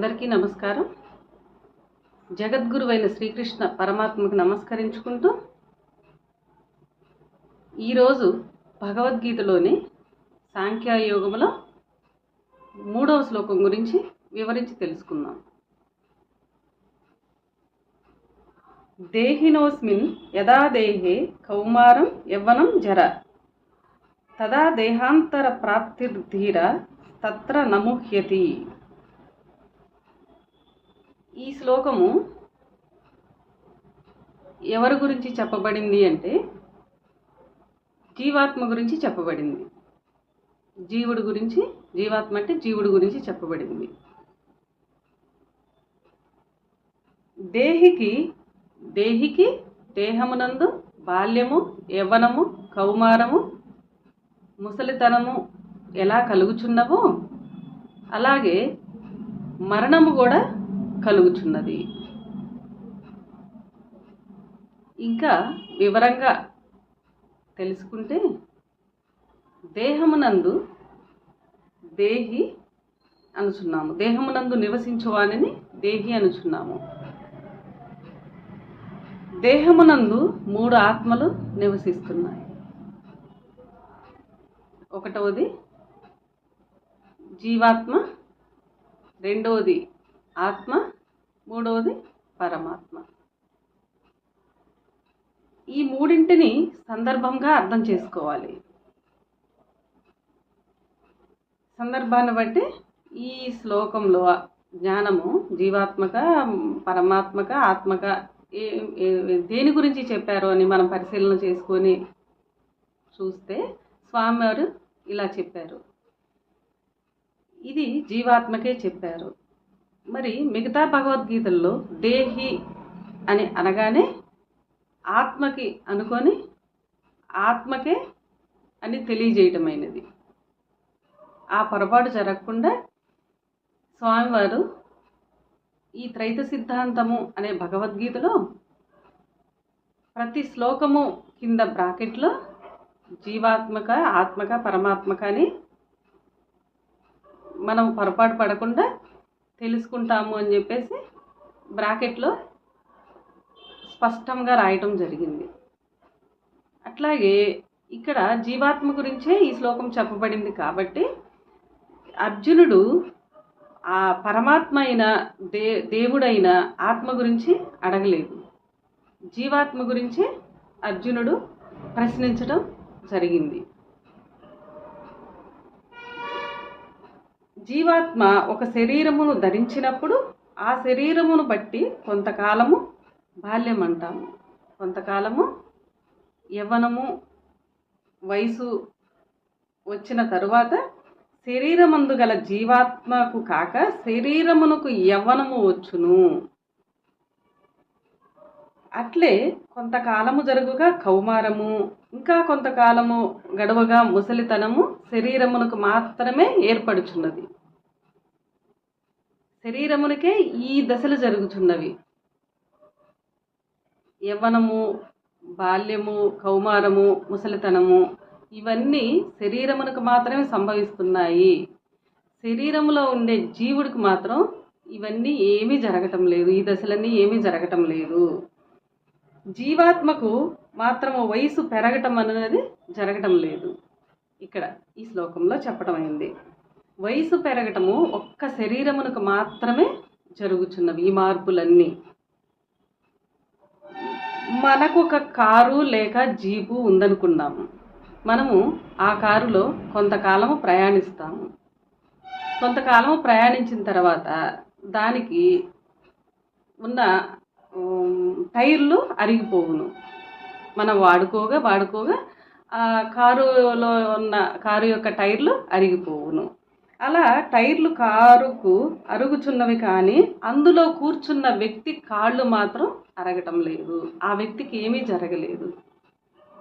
అందరికీ నమస్కారం. జగద్గురువైన శ్రీకృష్ణ పరమాత్మకు నమస్కరించుకుంటూ ఈరోజు భగవద్గీతలోని సాంఖ్యాయోగంలో మూడవ శ్లోకం గురించి వివరించి తెలుసుకుందాం. దేహినోస్మిన్ యదా దేహే కౌమారం యవ్వనం జర. తదా దేహాంతర ప్రాప్తిర్ధీర తత్ర నముహ్యతి. ఈ శ్లోకము ఎవరి గురించి చెప్పబడింది అంటే జీవాత్మ గురించి చెప్పబడింది. జీవుడు గురించి జీవాత్మ అంటే జీవుడు గురించి చెప్పబడింది. దేహికి దేహికి దేహమునందు బాల్యము యవ్వనము కౌమారము ముసలితనము ఎలా కలుగుచున్నవో అలాగే మరణము కూడా కలుగుచున్నది ఇంకా వివరంగా తెలుసుకుంటే దేహమునందు దేహి అనుచున్నాము. దేహమునందు నివసించువానిని దేహి అనుచున్నాము. దేహమునందు మూడు ఆత్మలు నివసిస్తున్నాయి. ఒకటవది జీవాత్మ రెండవది ఆత్మ మూడవది పరమాత్మ. ఈ మూడింటిని సందర్భంగా అర్థం చేసుకోవాలి. సందర్భాన్ని బట్టి ఈ శ్లోకంలో జ్ఞానము జీవాత్మక పరమాత్మక ఆత్మక ఏ దేని గురించి చెప్పారో అని మనం పరిశీలన చేసుకొని చూస్తే స్వామివారు ఇలా చెప్పారు. ఇది జీవాత్మకే చెప్పారు. మరి మిగతా భగవద్గీతల్లో దేహి అని అనగానే ఆత్మకి అనుకొని ఆత్మకే అని తెలియజేయటమైనది. ఆ పొరపాటు జరగకుండా స్వామివారు ఈ త్రైత సిద్ధాంతము అనే భగవద్గీతలో ప్రతి శ్లోకము కింద బ్రాకెట్లో జీవాత్మక ఆత్మక పరమాత్మక అని మనం పొరపాటు పడకుండా తెలుసుకుంటాము అని చెప్పేసి బ్రాకెట్లో స్పష్టంగా రాయటం జరిగింది. అట్లాగే ఇక్కడ జీవాత్మ గురించే ఈ శ్లోకం చెప్పబడింది కాబట్టి అర్జునుడు ఆ పరమాత్మ అయిన దే దేవుడైన ఆత్మ గురించి అడగలేదు. జీవాత్మ గురించి అర్జునుడు ప్రశ్నించడం జరిగింది. జీవాత్మ ఒక శరీరమును ధరించినప్పుడు ఆ శరీరమును బట్టి కొంతకాలము బాల్యం అంటాము. కొంతకాలము యవ్వనము వయసు వచ్చిన తరువాత శరీరమందు గల జీవాత్మకు కాక శరీరమునకు యవ్వనము వచ్చును. అట్లే కొంతకాలము జరుగుగా కౌమారము ఇంకా కొంతకాలము గడవగా ముసలితనము శరీరమునకు మాత్రమే ఏర్పడుచున్నది. శరీరమునకే ఈ దశలు జరుగుచున్నవి. యవ్వనము బాల్యము కౌమారము ముసలితనము ఇవన్నీ శరీరమునకు మాత్రమే సంభవిస్తున్నాయి. శరీరములో ఉండే జీవుడికి మాత్రం ఇవన్నీ ఏమీ జరగటం లేదు. ఈ దశలన్నీ ఏమీ జరగటం లేదు. జీవాత్మకు మాత్రము వయసు పెరగటం అనేది జరగటం లేదు. ఇక్కడ ఈ శ్లోకంలో చెప్పడం అయింది. వయసు పెరగటము ఒక్క శరీరమునకు మాత్రమే జరుగుచున్నవి ఈ మార్పులన్నీ. మనకు ఒక కారు లేక జీపు ఉందనుకున్నాము మనము ఆ కారులో కొంతకాలము ప్రయాణిస్తాము. కొంతకాలము ప్రయాణించిన తర్వాత దానికి ఉన్న టైర్లు అరిగిపోవును. మనం వాడుకోగా వాడుకోగా ఆ కారులో ఉన్న కారు యొక్క టైర్లు అరిగిపోవును. అలా టైర్లు కారుకు అరుగుచున్నవి కానీ అందులో కూర్చున్న వ్యక్తి కాళ్ళు మాత్రం అరగటం లేదు. ఆ వ్యక్తికి ఏమీ జరగలేదు.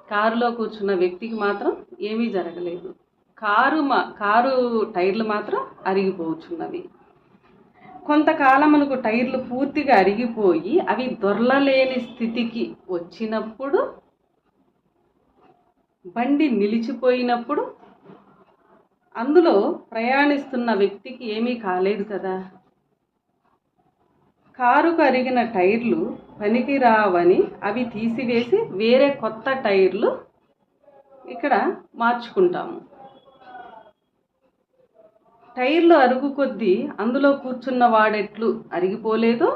కారులో కూర్చున్న వ్యక్తికి మాత్రం ఏమీ జరగలేదు. కారు మా కారు టైర్లు మాత్రం అరిగిపోచున్నవి. కొంతకాలమునకు టైర్లు పూర్తిగా అరిగిపోయి అవి దొరలలేని స్థితికి వచ్చినప్పుడు బండి నిలిచిపోయినప్పుడు అందులో ప్రయాణిస్తున్న వ్యక్తికి ఏమీ కాలేదు కదా. కారుకు అరిగిన టైర్లు పనికిరావని అవి తీసివేసి వేరే కొత్త టైర్లు ఇక్కడ మార్చుకుంటాము. టైర్లు అరుగు కొద్దీ అందులో కూర్చున్న వాడెట్లు అరిగిపోలేదో.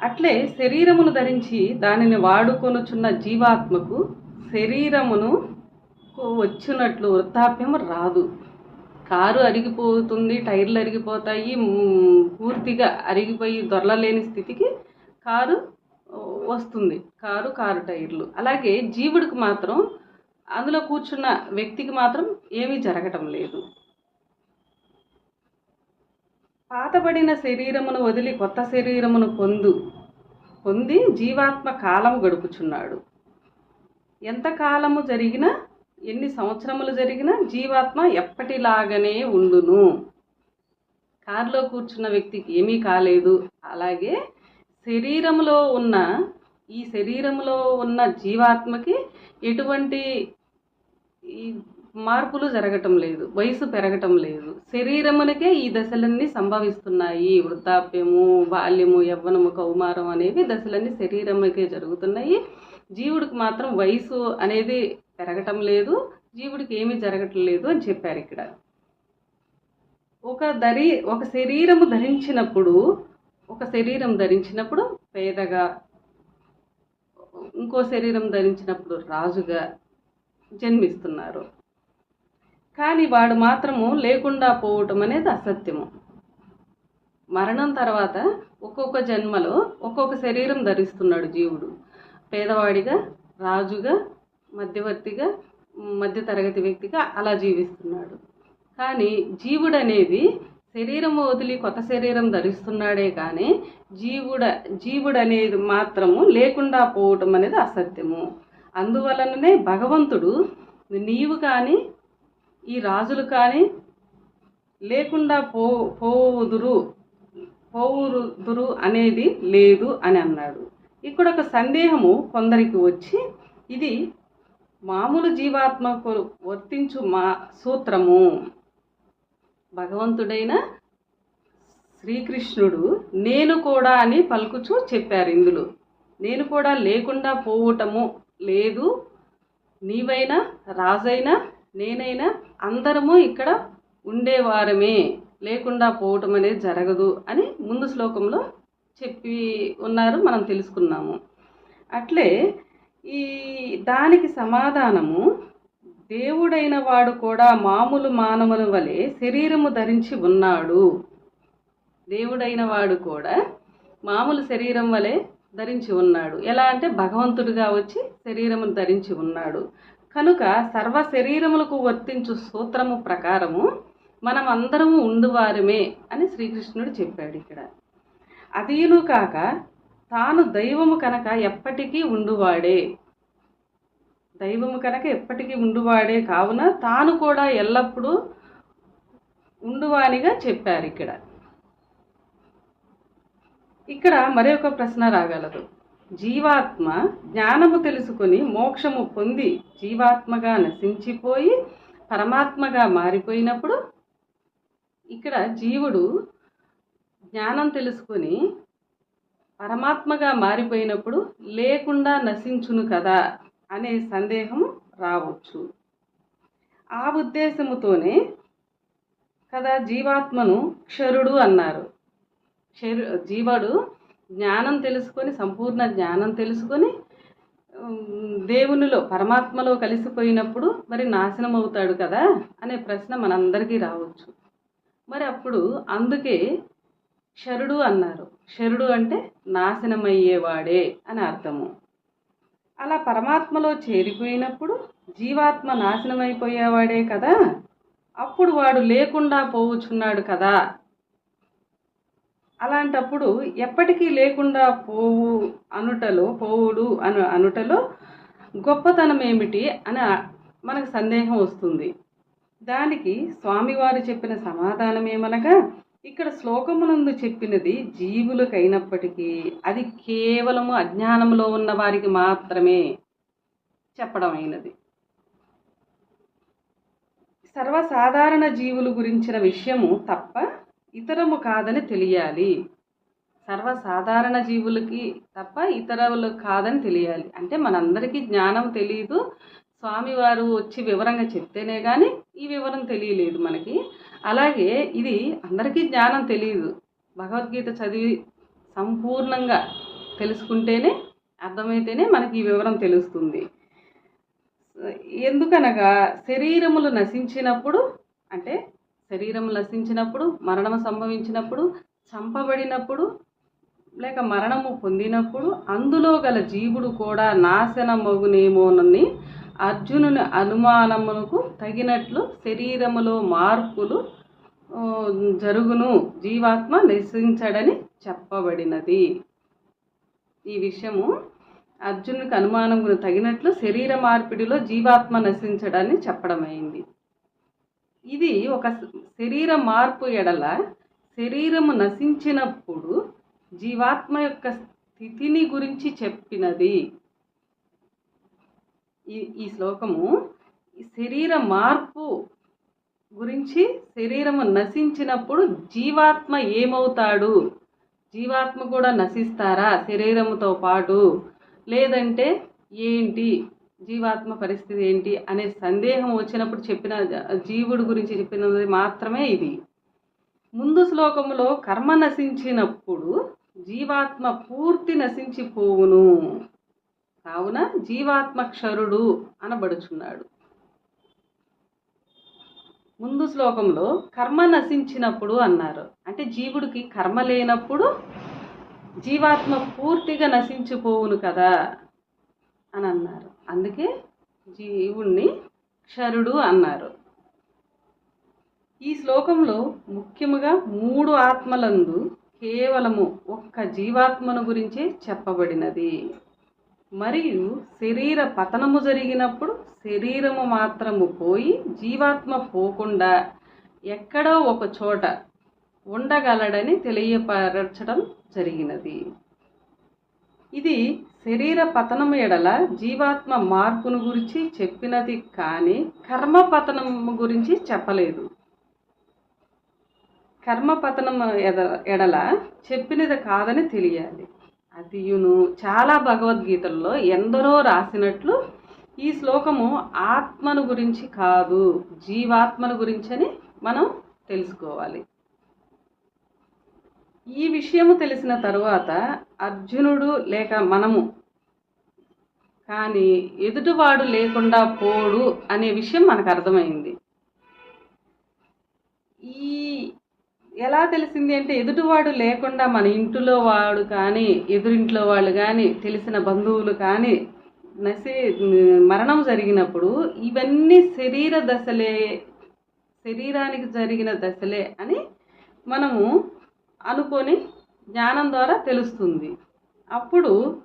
అట్లే శరీరమును ధరించి దానిని వాడుకొనుచున్న జీవాత్మకు శరీరమును వచ్చినట్లు వృద్ధాప్యం రాదు. కారు అరిగిపోతుంది టైర్లు అరిగిపోతాయి పూర్తిగా అరిగిపోయి దొరలలేని స్థితికి కారు వస్తుంది. కారు కారు టైర్లు. అలాగే జీవుడికి మాత్రం అందులో కూర్చున్న వ్యక్తికి మాత్రం ఏమీ జరగటం లేదు. పాతబడిన శరీరమును వదిలి కొత్త శరీరమును పొందు పొంది జీవాత్మ కాలము గడుపుచున్నాడు. ఎంతకాలము జరిగినా ఎన్ని సంవత్సరములు జరిగినా జీవాత్మ ఎప్పటిలాగానే ఉండును. కారులో కూర్చున్న వ్యక్తికి ఏమీ కాలేదు. అలాగే శరీరంలో ఉన్న ఈ శరీరంలో ఉన్న జీవాత్మకి ఎటువంటి ఈ మార్పులు జరగటం లేదు వయసు పెరగటం లేదు. శరీరమునకే ఈ దశలన్నీ సంభవిస్తున్నాయి. వృద్ధాప్యము బాల్యము యవ్వనము కౌమారం అనేవి దశలన్నీ శరీరముకే జరుగుతున్నాయి. జీవుడికి మాత్రం వయసు అనేది పెరగటం లేదు జీవుడికి ఏమీ జరగటం లేదు అని చెప్పారు ఇక్కడ. ఒక ధరి ఒక శరీరము ధరించినప్పుడు ఒక శరీరం ధరించినప్పుడు పేదగా ఇంకో శరీరం ధరించినప్పుడు రాజుగా జన్మిస్తున్నారు. కానీ వాడు మాత్రము లేకుండా పోవటం అనేది అసత్యము. మరణం తర్వాత ఒక్కొక్క జన్మలో ఒక్కొక్క శరీరం ధరిస్తున్నాడు జీవుడు. పేదవాడిగా రాజుగా మధ్యవర్తిగా మధ్యతరగతి వ్యక్తిగా అలా జీవిస్తున్నాడు. కానీ జీవుడు అనేది శరీరం వదిలి కొత్త శరీరం ధరిస్తున్నాడే కానీ జీవుడ జీవుడు అనేది మాత్రము లేకుండా పోవటం అనేది అసత్యము. అందువలననే భగవంతుడు నీవు కానీ ఈ రాజులు కానీ లేకుండా పో పోవుదురు పోవుదురు అనేది లేదు అని అన్నాడు. ఇక్కడ ఒక సందేహము కొందరికి వచ్చి ఇది మామూలు జీవాత్మకు వర్తించు మా సూత్రము. భగవంతుడైన శ్రీకృష్ణుడు నేను కూడా అని పలుకుచూ చెప్పారు ఇందులో. నేను కూడా లేకుండా పోవటము లేదు. నీవైనా రాజైనా నేనైనా అందరము ఇక్కడ ఉండేవారమే. లేకుండా పోవటం అనేది జరగదు అని ముందు శ్లోకంలో చెప్పి ఉన్నారు మనం తెలుసుకున్నాము. అట్లే ఈ దానికి సమాధానము దేవుడైన వాడు కూడా మామూలు మానవుల వలె శరీరము ధరించి ఉన్నాడు. దేవుడైన వాడు కూడా మామూలు శరీరం వలె ధరించి ఉన్నాడు. ఎలా అంటే భగవంతుడిగా వచ్చి శరీరమును ధరించి ఉన్నాడు. కనుక సర్వ శరీరములకు వర్తించు సూత్రము ప్రకారము మనం అందరము ఉండువారమే అని శ్రీకృష్ణుడు చెప్పాడు ఇక్కడ. అదీను కాక తాను దైవము కనుక ఎప్పటికీ ఉండువాడే. దైవము కనుక ఎప్పటికీ ఉండువాడే కావున తాను కూడా ఎల్లప్పుడూ ఉండువానిగా చెప్పారు ఇక్కడ. ఇక్కడ మరి ఒక ప్రశ్న రాగలదు. జీవాత్మ జ్ఞానము తెలుసుకొని మోక్షము పొంది జీవాత్మగా నశించిపోయి పరమాత్మగా మారిపోయినప్పుడు ఇక్కడ జీవుడు జ్ఞానం తెలుసుకొని పరమాత్మగా మారిపోయినప్పుడు లేకుండా నశించును కదా అనే సందేహం రావచ్చు. ఆ ఉద్దేశముతోనే కదా జీవాత్మను క్షరుడు అన్నారు. క్షరు జీవుడు జ్ఞానం తెలుసుకొని సంపూర్ణ జ్ఞానం తెలుసుకొని దేవునిలో పరమాత్మలో కలిసిపోయినప్పుడు మరి నాశనం అవుతాడు కదా అనే ప్రశ్న మనందరికీ రావచ్చు. మరి అప్పుడు అందుకే శరుడు అన్నారు. శరుడు అంటే నాశనమయ్యేవాడే అని అర్థము. అలా పరమాత్మలో చేరిపోయినప్పుడు జీవాత్మ నాశనమైపోయేవాడే కదా? అప్పుడు వాడు లేకుండా పోవుచున్నాడు కదా? అలాంటప్పుడు ఎప్పటికీ లేకుండా పోవు అనుటలో పోవుడు అను అనుటలో గొప్పతనం ఏమిటి అని మనకు సందేహం వస్తుంది. దానికి స్వామివారు చెప్పిన సమాధానం ఏమనగా ఇక్కడ శ్లోకమునందు చెప్పినది జీవులకైనప్పటికీ అది కేవలము అజ్ఞానంలో ఉన్న వారికి మాత్రమే చెప్పడం అయినది సర్వసాధారణ జీవులు గురించిన విషయము తప్ప ఇతరము కాదని తెలియాలి. సర్వసాధారణ జీవులకి తప్ప ఇతరులు కాదని తెలియాలి. అంటే మనందరికీ జ్ఞానం తెలియదు స్వామివారు వచ్చి వివరంగా చెప్తేనే కానీ ఈ వివరం తెలియలేదు మనకి. అలాగే ఇది అందరికీ జ్ఞానం తెలియదు భగవద్గీత చదివి సంపూర్ణంగా తెలుసుకుంటేనే అర్థమైతేనే మనకి ఈ వివరం తెలుస్తుంది. ఎందుకనగా శరీరములు నశించినప్పుడు అంటే శరీరం నశించినప్పుడు మరణం సంభవించినప్పుడు చంపబడినప్పుడు లేక మరణము పొందినప్పుడు అందులో గల జీవుడు కూడా నాశనమగునేమోనని అర్జునుని అనుమానమునకు తగినట్లు శరీరములో మార్పులు జరుగును. జీవాత్మ నశించడని చెప్పబడినది. ఈ విషయము అర్జునునికి అనుమానం తగినట్లు శరీర మార్పిడిలో జీవాత్మ నశించడాన్ని చెప్పడమైంది. ఇది ఒక శరీర మార్పు ఎడల శరీరము నశించినప్పుడు జీవాత్మ యొక్క స్థితిని గురించి చెప్పినది. ఈ ఈ శ్లోకము శరీర మార్పు గురించి శరీరము నశించినప్పుడు జీవాత్మ ఏమవుతాడు? జీవాత్మ కూడా నశిస్తారా శరీరముతో పాటు? లేదంటే ఏంటి? జీవాత్మ పరిస్థితి ఏంటి అనే సందేహం వచ్చినప్పుడు చెప్పిన జీవుడు గురించి చెప్పినది మాత్రమే ఇది. ముందు శ్లోకములో కర్మ నశించినప్పుడు జీవాత్మ పూర్తి నశించిపోవును. కావున జీవాత్మ క్షరుడు అనబడుచున్నాడు. ముందు శ్లోకంలో కర్మ నశించినప్పుడు అన్నారు. అంటే జీవుడికి కర్మ లేనప్పుడు జీవాత్మ పూర్తిగా నశించిపోవును కదా అని అన్నారు. అందుకే జీవుణ్ణి క్షరుడు అన్నారు. ఈ శ్లోకంలో ముఖ్యముగా మూడు ఆత్మలందు కేవలము ఒక్క జీవాత్మను గురించే చెప్పబడినది. మరియు శరీర పతనము జరిగినప్పుడు శరీరము మాత్రము పోయి జీవాత్మ పోకుండా ఎక్కడో ఒక చోట ఉండగలడని తెలియపరచడం జరిగినది. ఇది శరీర పతనము ఎడల జీవాత్మ మార్పును గురించి చెప్పినది కానీ కర్మ పతనము గురించి చెప్పలేదు. కర్మ పతనం ఎద ఎడల చెప్పినది కాదని తెలియాలి. అదియును చాలా భగవద్గీతల్లో ఎందరో రాసినట్లు ఈ శ్లోకము ఆత్మను గురించి కాదు జీవాత్మను గురించి అని మనం తెలుసుకోవాలి. ఈ విషయము తెలిసిన తరువాత అర్జునుడు లేక మనము కానీ ఎదుటివాడు లేకుండా పోడు అనే విషయం మనకు అర్థమైంది. ఈ ఎలా తెలిసింది అంటే ఎదుటివాడు లేకుండా మన ఇంటిలో వాడు కానీ ఎదురింట్లో వాళ్ళు కానీ తెలిసిన బంధువులు కానీ నశి మరణం జరిగినప్పుడు ఇవన్నీ శరీర దశలే శరీరానికి జరిగిన దశలే అని మనము అనుకొని జ్ఞానం ద్వారా తెలుస్తుంది. అప్పుడు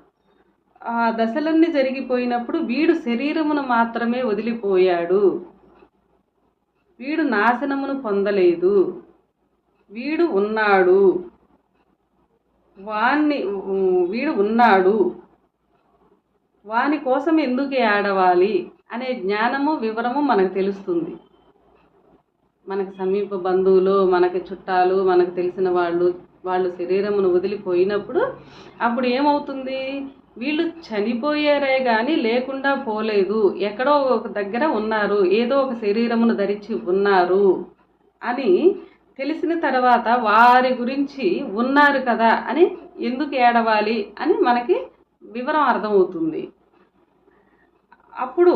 ఆ దశలన్నీ జరిగిపోయినప్పుడు వీడు శరీరమును మాత్రమే వదిలిపోయాడు. వీడు నాశనమును పొందలేదు. వీడు ఉన్నాడు. వాణ్ణి వీడు ఉన్నాడు. వాని కోసం ఎందుకు ఏడవాలి? అనే జ్ఞానము వివరము మనకు తెలుస్తుంది. మనకు సమీప బంధువులు మనకి చుట్టాలు మనకు తెలిసిన వాళ్ళు వాళ్ళు శరీరమును వదిలిపోయినప్పుడు అప్పుడు ఏమవుతుంది? వీళ్ళు చనిపోయారే కానీ లేకుండా పోలేదు. ఎక్కడో ఒక దగ్గర ఉన్నారు. ఏదో ఒక శరీరమును ధరించి ఉన్నారు అని తెలిసిన తర్వాత వారి గురించి ఉన్నారు కదా అని ఎందుకు ఏడవాలి అని మనకి వివరం అర్థమవుతుంది. అప్పుడు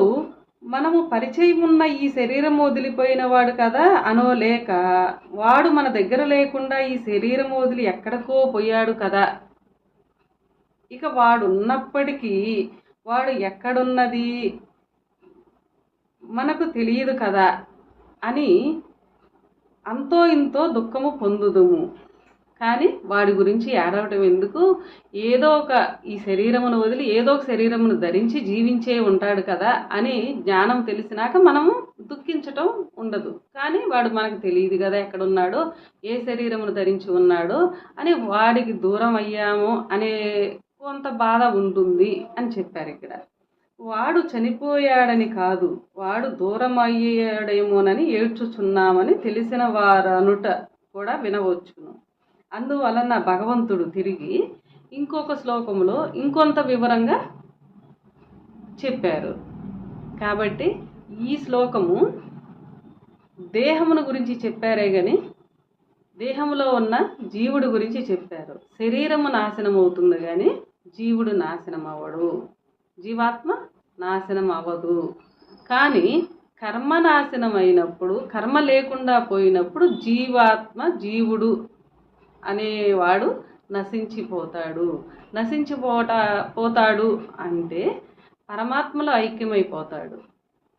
మనము పరిచయం ఉన్న ఈ శరీరం వదిలిపోయిన వాడు కదా అనో లేక వాడు మన దగ్గర లేకుండా ఈ శరీరం వదిలి ఎక్కడికో పోయాడు కదా. ఇక వాడు ఉన్నప్పటికీ వాడు ఎక్కడున్నది? మనకు తెలియదు కదా అని అంతో ఇంతో దుఃఖము పొందుదుము. కానీ వాడి గురించి ఏడవటం ఎందుకు? ఏదో ఒక ఈ శరీరమును వదిలి ఏదో ఒక శరీరమును ధరించి జీవించే ఉంటాడు కదా అని జ్ఞానం తెలిసినాక మనము దుఃఖించటం ఉండదు. కానీ వాడు మనకు తెలియదు కదా ఎక్కడున్నాడో ఏ శరీరమును ధరించి ఉన్నాడో అని వాడికి దూరం అయ్యాము అనే కొంత బాధ ఉంటుంది అని చెప్పారు ఇక్కడ. వాడు చనిపోయాడని కాదు వాడు దూరం అయ్యాడేమోనని ఏడ్చుచున్నామని తెలిసిన వారనుట కూడా వినవచ్చును. అందువలన భగవంతుడు తిరిగి ఇంకొక శ్లోకంలో ఇంకొంత వివరంగా చెప్పారు. కాబట్టి ఈ శ్లోకము దేహమును గురించి చెప్పారే కానీ దేహంలో ఉన్న జీవుడు గురించి చెప్పారు. శరీరము నాశనం అవుతుంది కానీ జీవుడు నాశనం అవ్వడు జీవాత్మ నాశనం అవ్వదు కానీ కర్మ నాశనం అయినప్పుడు కర్మ లేకుండా పోయినప్పుడు జీవాత్మ జీవుడు అనేవాడు నశించిపోతాడు. నశించిపోట పోతాడు అంటే పరమాత్మలో ఐక్యమైపోతాడు.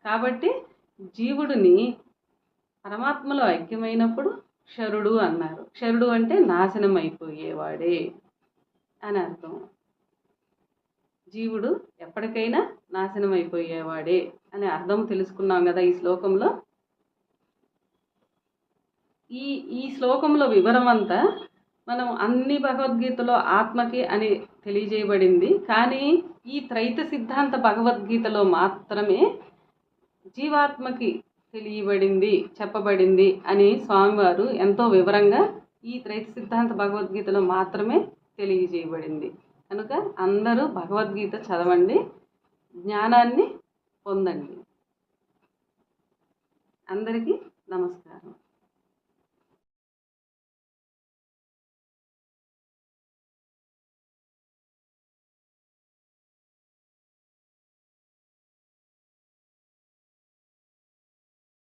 కాబట్టి జీవుడిని పరమాత్మలో ఐక్యమైనప్పుడు క్షరుడు అన్నారు. క్షరుడు అంటే నాశనం అయిపోయేవాడే అని అర్థం. జీవుడు ఎప్పటికైనా నాశనం అయిపోయేవాడే అనే అర్థం తెలుసుకున్నాం కదా ఈ శ్లోకంలో. ఈ ఈ శ్లోకంలో వివరం అంతా మనం అన్ని భగవద్గీతలో ఆత్మకి అని తెలియజేయబడింది. కానీ ఈ త్రైత సిద్ధాంత భగవద్గీతలో మాత్రమే జీవాత్మకి తెలియబడింది చెప్పబడింది అని స్వామివారు ఎంతో వివరంగా ఈ త్రైత సిద్ధాంత భగవద్గీతలో మాత్రమే తెలియజేయబడింది. కనుక అందరూ భగవద్గీత చదవండి జ్ఞానాన్ని పొందండి. అందరికీ నమస్కారం.